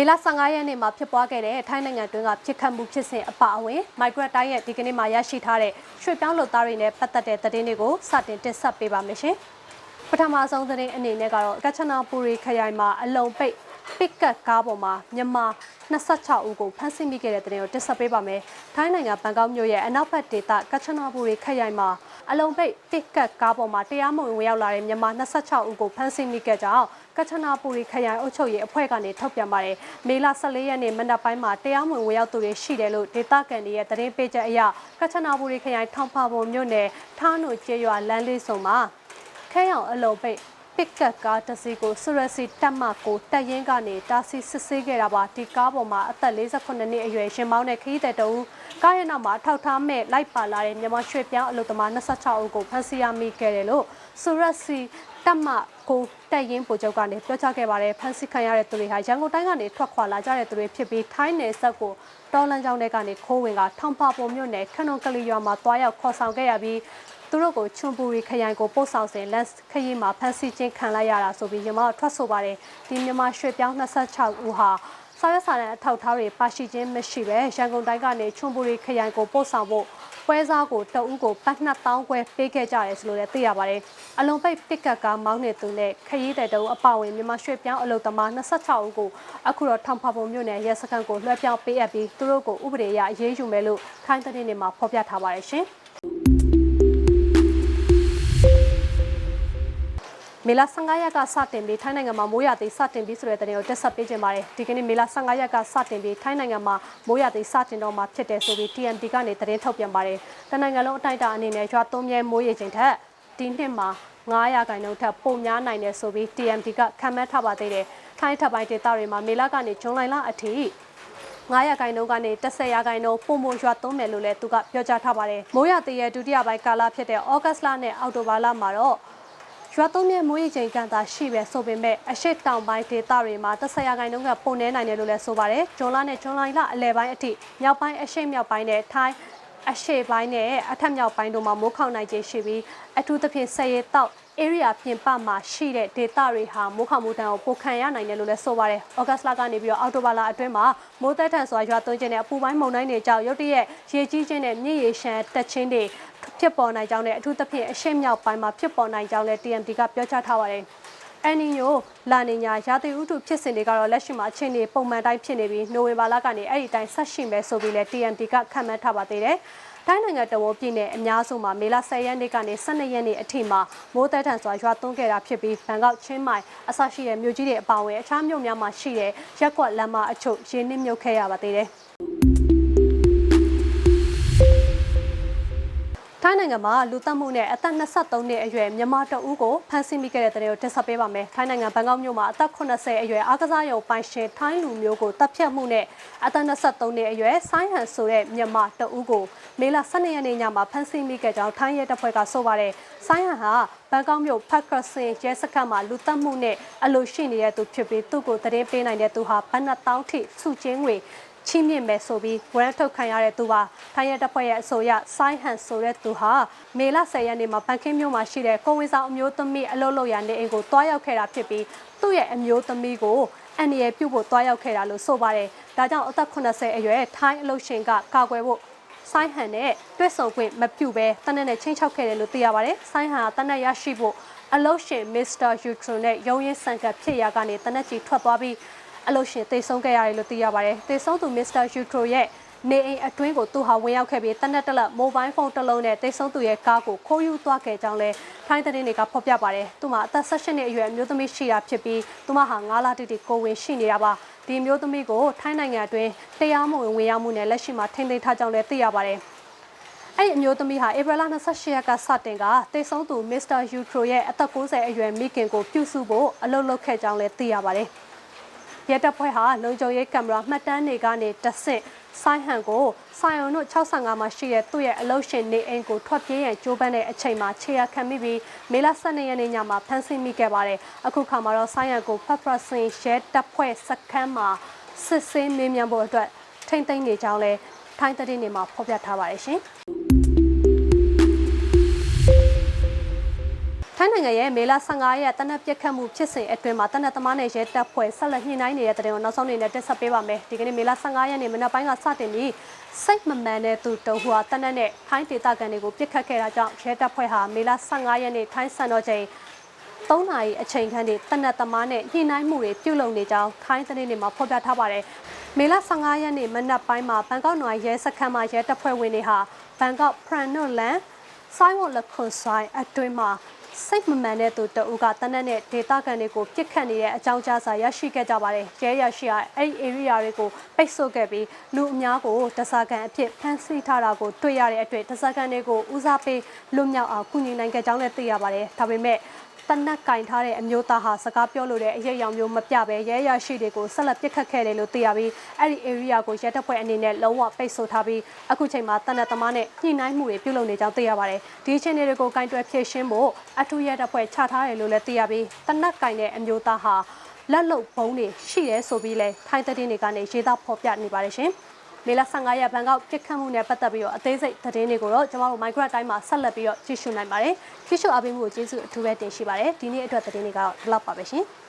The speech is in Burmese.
မေလ15ရက်နေ့မှာဖြစ်ပွားခဲ့တဲ့ထိုင်းနိုင်ငံတွင်းကပြစ်ခတ်မှုဖြစ်စဉ်အပအဝင်မိုက်ဂရက်တိုင်းရဲ့ဒီကနေ့မှာရရှိထားတဲ့ရွှေပြောင်းလုပ်သားတွေနဲ့ပတ်သက်တဲ့သတင်းတွေကိုစတင်တင်ဆက်ပေးပါမယ်ရှင်။ပထမဆုံးသတင်းအနေနဲ့ကတော့ကချနာပူရီခရိုင်မှာအလုံပိတ်ပစ်ကတ်ကားပေါ်မှာမြန်မာ26ဦးကိုဖမ်းဆီးမိခဲ့တဲ့သတင်းကိုတင်ဆက်ပေးပါမယ်။ထိုင်းနိုင်ငံဘန်ကောက်မြို့ရဲ့အနောက်ဘက်ဒေသကချနာပူရီခရိုင်မှာ အလုံပိတ်ပစ်ကတ်ကားပေါ်မှာတရားမဝင်ဝင်ရောက်လာတဲ့မြန်မာ26ဦးကိုဖမ်းဆီးမိခဲ့ကြောင်းကချနာပူရီခရိုင်အုပ်ချုပ်ရေးအဖွဲ့ကနေထုတ်ပြန်ပါတယ်။မေလ14ရက်နေ့မနက်ပိုင်းမှာတရားမဝင်ဝင်ရောက်သူတွေရှိတယ်လို့ဒေသခံတွေရဲ့သတင်းပေးချက်အရကချနာပူရီခရိုင်ထောင်ဖာပုံမြို့နယ်ထားနုကျေးရွာလမ်းလေးစုံမှာခဲရောင်အလုံပိတ် ပစ်ကတ်ကားတစ်စီးကိုဆူရစီတက်မကိုတက်ရင်ကနေတာစီစစ်ဆေးခဲ့တာပါဒီကားပေါ်မှာအသက်48နှစ်အရွယ်ရှင်မောင်းတဲ့ခရီးသည်တအူးကားရဲ့နောက်မှာထောက်ထားမဲ့လိုက်ပါလာတဲ့မြန်မာရွှေပြောင်းအလုပ်သမား26ဦးကိုဖမ်းဆီးရမိခဲ့တယ်လို့ဆူရစီတက်မကိုတက်ရင်ပိုချုပ်ကနေပြောကြားခဲ့ပါတယ်ဖမ်းဆီးခံရတဲ့သူတွေဟာရန်ကုန်တိုင်းကနေထွက်ခွာလာကြတဲ့သူတွေဖြစ်ပြီးထိုင်းနယ်စပ်ကိုတော်လန်ကြောင်းတွေကနေခိုးဝင်ကထောင်ပါပုံမြို့နယ်ခနုံကလေးရွာမှာတွားရောက်ခေါ်ဆောင်ခဲ့ရပြီး သူတို့ကိုချွန်ပူရီခရိုင်ကိုပို့ဆောင်စဉ်လက်ခရီးမှာဖမ်းဆီးခြင်းခံလိုက်ရတာဆိုပြီးညီမတို့ထွက်ဆိုပါတယ်ဒီမြန်မာရွှေပြောင်း26ဦးဟာစာရွက်စာတမ်းအထောက်အထားတွေပါရှိခြင်းမရှိပဲရန်ကုန်တိုင်းကနေချွန်ပူရီခရိုင်ကိုပို့ဆောင်ဖို့ပွဲစားကိုတအူးကိုပတ်2000ခွဲပေးခဲ့ကြတယ်ဆိုလို့လည်းသိရပါတယ်။အလုံးပိတ်ပစ်ကတ်ကားမောင်းနေသူနဲ့ခရီးတဲ့တအူးအပါဝင်မြန်မာရွှေပြောင်းအလုပ်သမား26ဦးကိုအခုတော့ထောင်ဖပုံမြို့နယ်ရဲစခန်းကိုလွှဲပြောင်းပေးအပ်ပြီးသူတို့ကိုဥပဒေအရအရေးယူမယ်လို့ထိုင်းသတင်းတွေမှာဖော်ပြထားပါတယ်ရှင်။ မေလ15ရက်ကစတင်ပြီးထိုင်းနိုင်ငံမှာမိုးရသည်စတင်ပြီးဆိုတဲ့သတင်းကိုတက်ဆက်ပေးခြင်းပါတယ်ဒီကနေ့မေလ15ရက်ကစတင်ပြီးထိုင်းနိုင်ငံမှာမိုးရသည်စတင်တော့မှာဖြစ်တယ်ဆိုပြီး TMT ကနေသတင်းထုတ်ပြန်ပါတယ်တနင်္ဂနွေလုံးအတိုင်းအတာအနေနဲ့ရွာသွန်းမြဲမိုးရေချိန်ထက်ဒီနှစ်မှာ900ခိုင်နှုန်းထက်ပိုများနိုင်တယ်ဆိုပြီး TMT ကခန့်မှန်းထားပါသေးတယ်ထိုင်းထပ်ပိုင်းဒေသတွေမှာမေလကနေဇွန်လအထိ900ခိုင်နှုန်းကနေ10ရာခိုင်နှုန်းပုံမှန်ရွာသွန်းမယ်လို့လည်းသူကပြောကြားထားပါတယ်မိုးရသည်ရဲ့ဒုတိယပိုင်းကာလဖြစ်တဲ့ဩဂတ်စ်လနဲ့အောက်တိုဘာလမှာတော့ ရွာသုံးမြဲမိုးရေချိန်ကန်တာရှိပဲဆိုပေမဲ့အရှိတောင်ပိုင်းဒေသတွေမှာ10ရာခိုင်နှုန်းကပုံနေနိုင်တယ်လို့လည်းဆိုပါတယ်။ဂျွန်လနဲ့ဂျွန်လိုင်လအလယ်ပိုင်းအထိမြောက်ပိုင်းအရှိမြောက်ပိုင်းနဲ့ထိုင်းအရှိပိုင်းနဲ့အထက်မြောက်ပိုင်းတို့မှာမိုးခေါင်နိုင်ခြင်းရှိပြီးအထူးသဖြင့်ဆယ်ရီတောက် area ပြင်ပမှာရှိတဲ့ဒေသတွေဟာမိုးခေါင်မှုတန်းကိုပိုခံရနိုင်တယ်လို့လည်းဆိုပါတယ်။ဩဂတ်စ်လကနေပြီးတော့အောက်တိုဘာလအတွင်းမှာမိုးသက်ထန်စွာရွာသွန်းခြင်းနဲ့အပူပိုင်းမုန်တိုင်းတွေကြောင့်ရုတ်တရက်ရေကြီးခြင်းနဲ့မြစ်ရေရှမ်းတက်ခြင်းတွေဖြစ်ပေါ်နိုင်ကြောင်းနဲ့အထူးသဖြင့်အရှိမြောက်ပိုင်းမှာဖြစ်ပေါ်နိုင်ကြောင်းလည်း TMT ကပြောကြားထားပါတယ်။အန်နီယိုလာနီညာရာသီဥတုဖြစ်စဉ်တွေကတော့လက်ရှိမှာအခြေအနေပုံမှန်တိုင်းဖြစ်နေပြီးနိုဝင်ဘာလကနေအဲ့ဒီတိုင်းဆက်ရှိမယ်ဆိုပြီးလဲ TMT ကခန့်မှန်းထားပါသေးတယ်။ တိုင်းနိုင်ငံတော်ဝန်ပြည်နယ်အများစုမှာမေလ10ရက်နေ့ကနေ12ရက်နေ့အထိမှာမိုးသက်ထန်စွာရွာသွန်းခဲ့တာဖြစ်ပြီးဘန်ကောက်ချင်းမိုင်အဆရှိတဲ့မြို့ကြီးတွေအပါအဝင်အခြားမြို့များမှာရှိတဲ့ရက်ကွက်လမ်းမအချို့ရေနစ်မြုပ်ခဲ့ရပါသေးတယ်။ ထိုင်းနိုင်ငံမှာလူသက်မှုနဲ့အသက်23နှစ်အရွယ်မြန်မာတဦးကိုဖမ်းဆီးမိခဲ့တဲ့တဲ့ကိုတင်ဆက်ပေးပါမယ်။ထိုင်းနိုင်ငံဘန်ကောက်မြို့မှာအသက်80အရွယ်အားကစားရုံပိုင်ရှင်ထိုင်းလူမျိုးကိုတပ်ဖြတ်မှုနဲ့အသက်23နှစ်အရွယ်ဆိုင်းဟန်ဆိုတဲ့မြန်မာတဦးကိုမေလ12ရက်နေ့ညမှာဖမ်းဆီးမိခဲ့ကြောင်းထိုင်းရဲတပ်ဖွဲ့ကဆိုပါတယ်။ဆိုင်းဟန်ဟာဘန်ကောက်မြို့ဖတ်ကရစင်ရဲစခန်းမှာလူသက်မှုနဲ့အလိုရှိနေတဲ့သူဖြစ်ပြီးသူ့ကိုတရင်ပေးနိုင်တဲ့သူဟာဘတ်နှစ်တောင်းထိစုချင်းငွေ ချီးမြှင့်မယ်ဆိုပြီးဝရမ်းထုတ်ခံရတဲ့သူပါထိုင်းရဲတပ်ဖွဲ့ရဲ့အဆိုအရဆိုင်းဟန်ဆိုတဲ့သူဟာမေလ10ရက်နေ့မှာဘန်ကင်းမြို့မှာရှိတဲ့ကိုဝင်ဆောင်အမျိုးသမီးအလုပ်လုပ်ရာနေအိမ်ကိုတွားရောက်ခဲ့တာဖြစ်ပြီးသူ့ရဲ့အမျိုးသမီးကိုအန်ရီရဲ့ပြုတ်ဖို့တွားရောက်ခဲ့တာလို့ဆိုပါတယ်ဒါကြောင့်အသက်80အရွယ်ထိုင်းအလုပ်ရှင်ကကာကွယ်ဖို့ဆိုင်းဟန်နဲ့တွဲဆုံခွင့်မပြုဘဲတနက်နဲ့ချင်းချောက်ခဲ့တယ်လို့သိရပါတယ်ဆိုင်းဟန်ကတနက်ရရှိဖို့အလုပ်ရှင်မစ္စတာယူထရွန်နဲ့ရုံးရင်းဆန်ကပ်ဖြစ်ရာကနေတနက်ကြီးထွက်သွားပြီး အလုပ်ရှင်တိတ်ဆုံးခဲ့ရတယ်လို့သိရပါတယ်။တိတ်ဆုံးသူမစ္စတာယူထရိုရဲ့နေအိမ်အတွင်းကိုသူဟာဝင်ရောက်ခဲ့ပြီးတနက်တလက်မိုဘိုင်းဖုန်းတစ်လုံးနဲ့တိတ်ဆုံးသူရဲ့ကားကိုခိုးယူသွားခဲ့ကြောင်းလဲထိုင်းသတင်းတွေကဖော်ပြပါတယ်။သူမှာအသက်16နှစ်အရွယ်အမျိုးသမီးရှိတာဖြစ်ပြီးသူမဟာ9လတိတိကိုဝင်ရှိနေတာပါ။ဒီမျိုးသမီးကိုထိုင်းနိုင်ငံအတွင်းတရားမဝင်ဝင်ရောက်မှုနဲ့လက်ရှိမှာထိန်းသိမ်းထားကြောင်းလည်းသိရပါတယ်။အဲ့ဒီအမျိုးသမီးဟာဧပြီလ28ရက်ကစတင်ကတိတ်ဆုံးသူမစ္စတာယူထရိုရဲ့အသက်60အရွယ်မိခင်ကိုပြုစုဖို့အလုပ်လုပ်ခဲ့ကြောင်းလည်းသိရပါတယ်။ ရဲတပ်ဖွဲ့ဟာလုံခြုံရေးကင်မရာမှတ်တမ်းတွေကနေတဆင့်ဆိုင်းဟန်ကိုဆိုင်ယုံတို့65မှာရှိတဲ့သူ့ရဲ့အလုပ်ရှင်နေအိမ်ကိုထွက်ပြေးရန်ကြိုးပမ်းတဲ့အချိန်မှာခြေရခံမိပြီးမေလ12ရက်နေ့ညမှာဖမ်းဆီးမိခဲ့ပါတယ်အခုခါမှာတော့ဆိုင်းဟန်ကိုဖတ်ဖရစင်ရဲတပ်ဖွဲ့စခန်းမှာစစ်ဆေးမေးမြန်းဖို့အတွက်ထိမ့်သိမ်းနေကြောင်းလဲထိုင်းသတင်းတွေမှာဖော်ပြထားပါတယ်ရှင် ထိုင်းနိုင်ငံရဲ့မေလ15ရက်တနက်ပြက်ခတ်မှုဖြစ်စဉ်အတွင်းမှာတနက်သမားနဲ့ရဲတပ်ဖွဲ့ဆက်လက်ညှိနှိုင်းနေတဲ့တဲ့တင်ကိုနောက်ဆုံးအနေနဲ့တက်ဆက်ပေးပါမယ်ဒီကနေ့မေလ15ရက်နေ့မနက်ပိုင်းကစတင်ပြီးစိတ်မမှန်တဲ့သူတုံးဟူဟာတနက်နဲ့ထိုင်းဒေသခံတွေကိုပြစ်ခတ်ခဲ့တာကြောင့်ရဲတပ်ဖွဲ့ဟာမေလ15ရက်နေ့ထိုင်းစံတော်ချိန်3နာရီအချိန်ခန့်ထိတနက်သမားနဲ့ညှိနှိုင်းမှုတွေပြုလုပ်နေကြောင်းထိုင်းသတင်းတွေမှာဖော်ပြထားပါတယ်မေလ15ရက်နေ့မနက်ပိုင်းမှာဘန်ကောက်နွာရဲစခန်းမှာရဲတပ်ဖွဲ့ဝင်တွေဟာဘန်ကောက်ဖရန်နိုလန်ဆိုင်းဝတ်လက်ခွန်ဆိုင်အတွင်းမှာ စိတ်မမှန်တဲ့သူတအူးကတနက်နဲ့ဒေတာကန်တွေကိုပြစ်ခတ်နေတဲ့အကြောင်းကြားစာရရှိခဲ့ကြပါတယ်။ရဲရရှိကအဲ့ဒီ area တွေကိုပိတ်ဆို့ခဲ့ပြီးလူအများကိုတစားကန်အဖြစ်ဖမ်းဆီးထားတာကိုတွေ့ရတဲ့အတွက်တစားကန်တွေကိုဦးစားပေးလွတ်မြောက်အောင်ကူညီနိုင်ခဲ့ကြောင်းလည်းသိရပါတယ်။ဒါပေမဲ့ တနက်ကင်ထားတဲ့အမျိုးသားဟာစကားပြောလို့တဲ့အရေးအယောင်မျိုးမပြဘဲရဲရရှိတွေကိုဆက်လက်ပစ်ခတ်ခဲ့တယ်လို့သိရပြီးအဲ့ဒီ area ကိုရဲတပ်ဖွဲ့အနေနဲ့လုံးဝပိတ်ဆို့ထားပြီးအခုချိန်မှာတနက်သမားနဲ့ညှိနှိုင်းမှုတွေပြုလုပ်နေကြောင်းသိရပါတယ်ဒီအခြေအနေတွေကိုကင်တွယ်ဖြေရှင်းဖို့အထူးရဲတပ်ဖွဲ့ချထားတယ်လို့လည်းသိရပြီးတနက်ကင်တဲ့အမျိုးသားဟာလက်လုံဘုံတွေရှိတယ်ဆိုပြီးလဲထိုင်းသတင်းတွေကနေရေးသားဖော်ပြနေပါတယ်ရှင် မေလ15ရက်ဘန်ကောက်ပြစ်ခတ်မှုနဲ့ပတ်သက်ပြီးတော့အသေးစိတ်သတင်းတွေကိုတော့ကျွန်တော်တို့ Migrate တိုင်းမှာဆက်လက်ပြီးတော့ကြည့်ရှုနိုင်ပါတယ်။ကြည့်ရှုအားပေးမှုကိုကျေးဇူးအထူးပဲတင်ရှိပါတယ်။ဒီနေ့အတွက်သတင်းတွေကတော့ဒီလောက်ပါပဲရှင်။